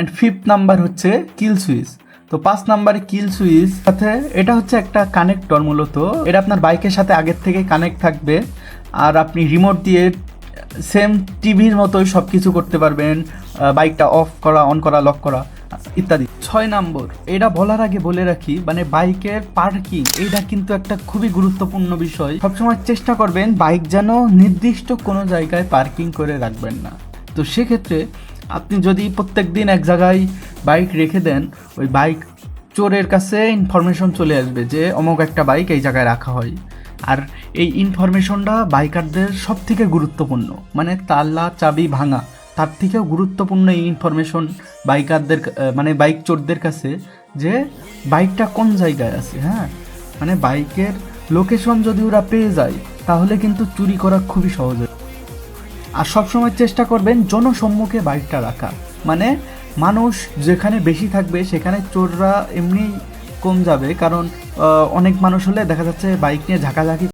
And fifth number হচ্ছে কিল switch তো পাঁচ নাম্বারে কিল সুইচ সাথে এটা হচ্ছে একটা কানেক্টর মূলত। এটা আপনার বাইকের সাথে আগের থেকে কানেক্ট থাকবে। আর আপনি রিমোট দিয়ে সেম টিভির মতোই সব কিছু করতে পারবেন বাইকটা অফ করা অন করা লক করা, ইত্যাদি। ছয় নম্বর এটা বলার আগে বলে রাখি মানে বাইকের পার্কিং এটা কিন্তু একটা খুবই গুরুত্বপূর্ণ বিষয়। সবসময় চেষ্টা করবেন বাইক যেন নির্দিষ্ট কোনো জায়গায় পার্কিং করে রাখবেন না। তো সেক্ষেত্রে আপনি যদি প্রত্যেক দিন এক জায়গায় বাইক রেখে দেন, ওই বাইক চোরের কাছে ইনফরমেশন চলে আসবে যে অমুক একটা বাইক এই জায়গায় রাখা হয়। আর এই ইনফরমেশনটা বাইকারদের সব থেকে গুরুত্বপূর্ণ। মানে তাল্লা চাবি ভাঙা, তার থেকেও গুরুত্বপূর্ণ এই ইনফরমেশন বাইকারদের মানে বাইক চোরদের কাছে যে বাইকটা কোন জায়গায় আছে হ্যাঁ? মানে বাইকের লোকেশন যদি ওরা পেয়ে যায়, তাহলে কিন্তু চুরি করা খুবই সহজ আর সবসময় চেষ্টা করবেন জনসম্মুখে বাইকটা রাখা। মানে মানুষ যেখানে বেশি থাকবে, সেখানে চোররা এমনি কম যাবে। কারণ অনেক মানুষ হলে দেখা যাচ্ছে বাইক নিয়ে ঝাঁকাঝাঁকি